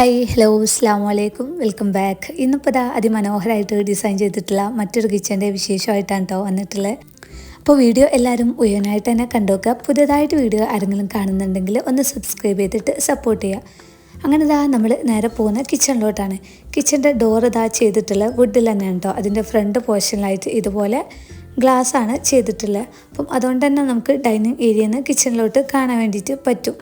Hi hello അസ്ലാം വലൈക്കും welcome back ഇന്നിപ്പോൾ ഇതാ അതിമനോഹരമായിട്ട് ഡിസൈൻ ചെയ്തിട്ടുള്ള മറ്റൊരു കിച്ചന്റെ വിശേഷമായിട്ടാണ് കേട്ടോ വന്നിട്ടുള്ളത്. അപ്പോൾ വീഡിയോ എല്ലാവരും ഉയനായിട്ട് തന്നെ കണ്ടുവെക്കുക പുതിയതായിട്ട് വീഡിയോ ആരെങ്കിലും കാണുന്നുണ്ടെങ്കിൽ ഒന്ന് സബ്സ്ക്രൈബ് ചെയ്തിട്ട് സപ്പോർട്ട് ചെയ്യുക. അങ്ങനെ ഇതാ നമ്മൾ നേരെ പോകുന്ന കിച്ചണിലോട്ടാണ് കിച്ചന്റെ ഡോർ ഇതാ ചെയ്തിട്ടുള്ള വുഡിൽ തന്നെയാണ് കേട്ടോ അതിന്റെ ഫ്രണ്ട് പോർഷനിലായിട്ട് ഇതുപോലെ ഗ്ലാസ് ആണ് ചെയ്തിട്ടുള്ളത്. അപ്പം അതുകൊണ്ട് തന്നെ നമുക്ക് ഡൈനിങ് ഏരിയയിൽ നിന്ന് കിച്ചണിലോട്ട് കാണാൻ വേണ്ടിയിട്ട് പറ്റും.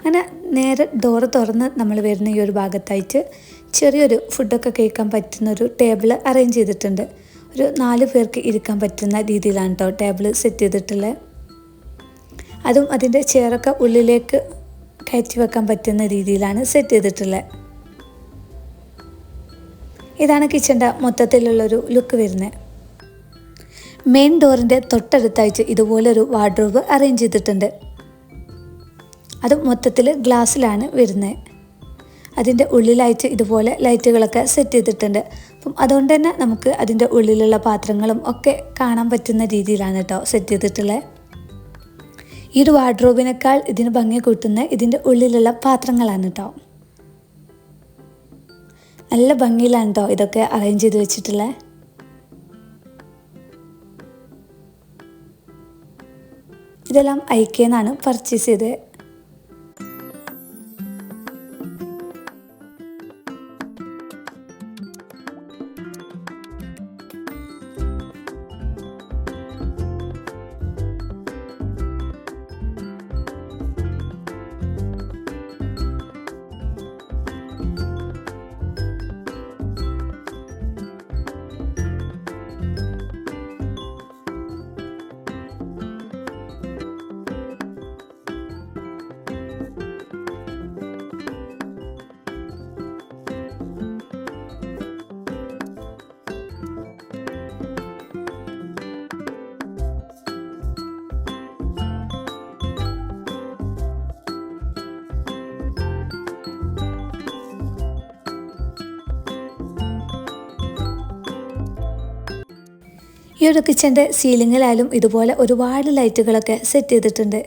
അങ്ങനെ നേരെ ഡോറ് തുറന്ന് നമ്മൾ വരുന്ന ഈ ഒരു ഭാഗത്തായിട്ട് ചെറിയൊരു ഫുഡൊക്കെ കഴിക്കാൻ പറ്റുന്ന ഒരു ടേബിൾ അറേഞ്ച് ചെയ്തിട്ടുണ്ട്. ഒരു നാല് പേർക്ക് ഇരിക്കാൻ പറ്റുന്ന രീതിയിലാണ് കേട്ടോ ടേബിൾ സെറ്റ് ചെയ്തിട്ടുള്ളത്. അതും അതിന്റെ ചെയറൊക്കെ ഉള്ളിലേക്ക് കയറ്റി വെക്കാൻ പറ്റുന്ന രീതിയിലാണ് സെറ്റ് ചെയ്തിട്ടുള്ളത്. ഇതാണ് കിച്ചന്റെ മൊത്തത്തിലുള്ളൊരു ലുക്ക് വരുന്നത്. മെയിൻ ഡോറിന്റെ തൊട്ടടുത്തായിട്ട് ഇതുപോലൊരു വാർഡ്രോബ് അറേഞ്ച് ചെയ്തിട്ടുണ്ട്. അത് മൊത്തത്തിൽ ഗ്ലാസ്സിലാണ് വരുന്നത്. അതിന്റെ ഉള്ളിലായിട്ട് ഇതുപോലെ ലൈറ്റുകളൊക്കെ സെറ്റ് ചെയ്തിട്ടുണ്ട്. അപ്പം അതുകൊണ്ട് തന്നെ നമുക്ക് അതിന്റെ ഉള്ളിലുള്ള പാത്രങ്ങളും ഒക്കെ കാണാൻ പറ്റുന്ന രീതിയിലാണ് കേട്ടോ സെറ്റ് ചെയ്തിട്ടുള്ളത്. ഈ ഒരു വാർഡ്രോബിനേക്കാൾ ഇതിന് ഭംഗി കൂട്ടുന്ന ഇതിന്റെ ഉള്ളിലുള്ള പാത്രങ്ങളാണ് കേട്ടോ. നല്ല ഭംഗിയിലാണ് കേട്ടോ ഇതൊക്കെ അറേഞ്ച് ചെയ്ത് വെച്ചിട്ടുള്ളത്. ഇതെല്ലാം ഐക്കേന്നാണ് പർച്ചേസ് ചെയ്തത്. ഈ ഒരു കിച്ചന്റെ സീലിങ്ങിലായാലും ഇതുപോലെ ഒരുപാട് ലൈറ്റുകളൊക്കെ സെറ്റ് ചെയ്തിട്ടുണ്ട്.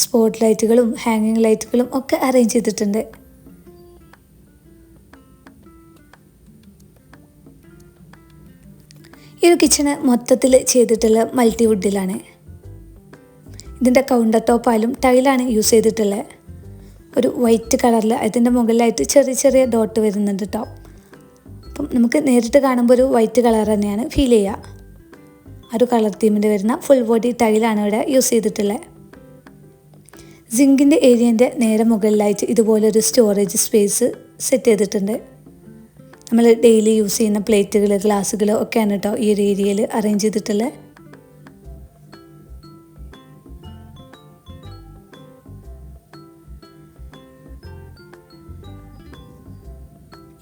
സ്പോട്ട് ലൈറ്റുകളും ഹാങ്ങിങ് ലൈറ്റുകളും ഒക്കെ അറേഞ്ച് ചെയ്തിട്ടുണ്ട്. ഈ ഒരു കിച്ചണ് മൊത്തത്തിൽ ചെയ്തിട്ടുള്ള മൾട്ടി വുഡിലാണ് ഇതിന്റെ കൗണ്ടർ ടോപ്പായാലും ടൈലാണ് യൂസ് ചെയ്തിട്ടുള്ളത്. ഒരു വൈറ്റ് കളറിൽ അതിന്റെ മുകളിലായിട്ട് ചെറിയ ചെറിയ ഡോട്ട് വരുന്നുണ്ട് കേട്ടോ അപ്പം നമുക്ക് നേരിട്ട് കാണുമ്പോൾ ഒരു വൈറ്റ് കളർ തന്നെയാണ് ഫീൽ ചെയ്യുക. ഒരു കളർ തീമിന്റെ വരുന്ന ഫുൾ ബോഡി ടൈലാണ് ഇവിടെ യൂസ് ചെയ്തിട്ടുള്ളത്. സിങ്കിന്റെ ഏരിയന്റെ നേരെ മുകളിലായിട്ട് ഇതുപോലൊരു സ്റ്റോറേജ് സ്പേസ് സെറ്റ് ചെയ്തിട്ടുണ്ട്. നമ്മൾ ഡെയിലി യൂസ് ചെയ്യുന്ന പ്ലേറ്റുകൾ ഗ്ലാസ്സുകൾ ഒക്കെയാണ് കേട്ടോ ഈ ഒരു ഏരിയയിൽ അറേഞ്ച് ചെയ്തിട്ടുള്ളത്.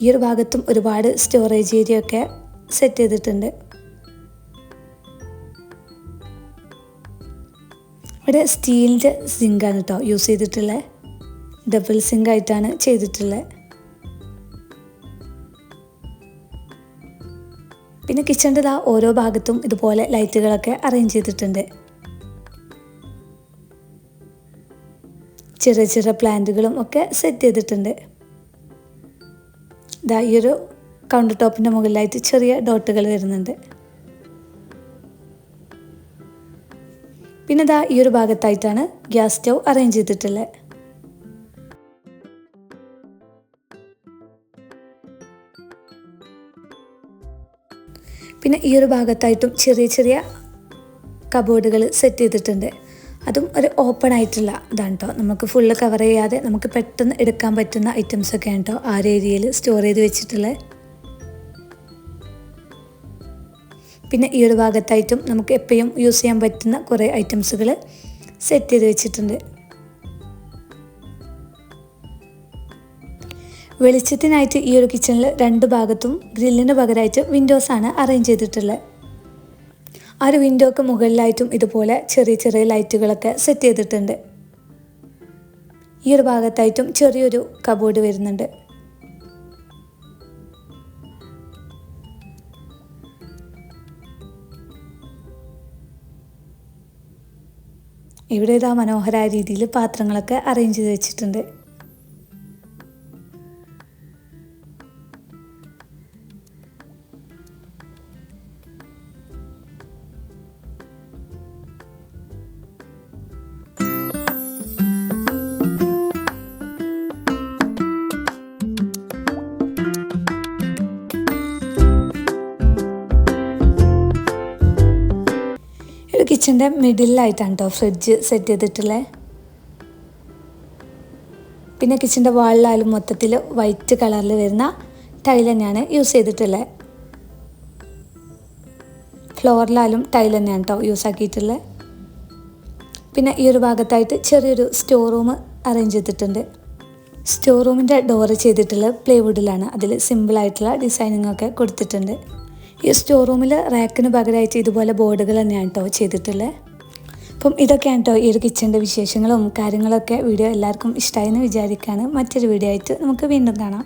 ഈ ഒരു ഭാഗത്തും ഒരുപാട് സ്റ്റോറേജ് ഏരിയ ഒക്കെ സെറ്റ് ചെയ്തിട്ടുണ്ട്. ഇവിടെ സ്റ്റീലിന്റെ സിങ്കാണ് കേട്ടോ യൂസ് ചെയ്തിട്ടുള്ളത് ഡബിൾ സിങ്ക് ആയിട്ടാണ് ചെയ്തിട്ടുള്ളത് പിന്നെ കിച്ചണിന്റെ ആ ഓരോ ഭാഗത്തും ഇതുപോലെ ലൈറ്റുകളൊക്കെ അറേഞ്ച് ചെയ്തിട്ടുണ്ട്. ചെറിയ ചെറിയ പ്ലാന്റുകളും ഒക്കെ സെറ്റ് ചെയ്തിട്ടുണ്ട്. ഇതാ ഈ ഒരു കൗണ്ടർ ടോപ്പിന്റെ മുകളിലായിട്ട് ചെറിയ ഡോട്ടുകൾ വരുന്നുണ്ട്. പിന്നെ ദാ ഈ ഒരു ഭാഗത്തായിട്ടാണ് ഗ്യാസ് സ്റ്റൗ അറേഞ്ച് ചെയ്തിട്ടുള്ളത്. പിന്നെ ഈ ഒരു ഭാഗത്തായിട്ടും ചെറിയ ചെറിയ കബോർഡുകൾ സെറ്റ് ചെയ്തിട്ടുണ്ട്. അതും ഒരു ഓപ്പൺ ആയിട്ടുള്ള ഇതാണ് കേട്ടോ നമുക്ക് ഫുള്ള് കവർ ചെയ്യാതെ നമുക്ക് പെട്ടെന്ന് എടുക്കാൻ പറ്റുന്ന ഐറ്റംസ് ഒക്കെയാണ് കേട്ടോ ആ ഒരു ഏരിയയിൽ സ്റ്റോർ ചെയ്ത് വെച്ചിട്ടുള്ളത് പിന്നെ ഈ ഒരു ഭാഗത്തായിട്ടും നമുക്ക് എപ്പോഴും യൂസ് ചെയ്യാൻ പറ്റുന്ന കുറേ ഐറ്റംസുകൾ സെറ്റ് ചെയ്ത് വെച്ചിട്ടുണ്ട്. വെളിച്ചത്തിനായിട്ട് ഈ ഒരു കിച്ചണിൽ രണ്ട് ഭാഗത്തും ഗ്രില്ലിന് പകരമായിട്ട് വിൻഡോസാണ് അറേഞ്ച് ചെയ്തിട്ടുള്ളത് ഒരു വിൻഡോക്ക് മുകളിലായിട്ടും ഇതുപോലെ ചെറിയ ചെറിയ ലൈറ്റുകളൊക്കെ സെറ്റ് ചെയ്തിട്ടുണ്ട്. ഈ ഒരു ഭാഗത്തായിട്ടും ചെറിയൊരു കബോർഡ് വരുന്നുണ്ട്. ഇവിടെ ഇതാ മനോഹരമായ രീതിയിൽ പാത്രങ്ങളൊക്കെ അറേഞ്ച് ചെയ്ത് വെച്ചിട്ടുണ്ട്. കിച്ചന്റെ മിഡിലായിട്ടാണ് കേട്ടോ ഫ്രിഡ്ജ് സെറ്റ് ചെയ്തിട്ടുള്ളത് പിന്നെ കിച്ചന്റെ വാളിലായാലും മൊത്തത്തിൽ വൈറ്റ് കളറിൽ വരുന്ന ടൈൽ തന്നെയാണ് യൂസ് ചെയ്തിട്ടുള്ളത് ഫ്ലോറിലായാലും ടൈൽ തന്നെയാണ് കേട്ടോ യൂസ് ആക്കിയിട്ടുള്ളത് പിന്നെ ഈ ഒരു ഭാഗത്തായിട്ട് ചെറിയൊരു സ്റ്റോർ റൂം അറേഞ്ച് ചെയ്തിട്ടുണ്ട്. സ്റ്റോർ റൂമിന്റെ ഡോറ് ചെയ്തിട്ടുള്ളത് പ്ലേവുഡിലാണ് അതിൽ സിമ്പിളായിട്ടുള്ള ഡിസൈനിങ് ഒക്കെ കൊടുത്തിട്ടുണ്ട്. ഈ സ്റ്റോർ റൂമിൽ റാക്കിന് പകരമായിട്ട് ഇതുപോലെ ബോർഡുകൾ തന്നെയാണ് കേട്ടോ ചെയ്തിട്ടുള്ളത് അപ്പം ഇതൊക്കെയാണ് കേട്ടോ ഈ ഒരു കിച്ചന്റെ വിശേഷങ്ങളും കാര്യങ്ങളൊക്കെ. വീഡിയോ എല്ലാവർക്കും ഇഷ്ടമായി എന്ന് വിചാരിക്കുകയാണ് മറ്റൊരു വീഡിയോ ആയിട്ട് നമുക്ക് വീണ്ടും കാണാം.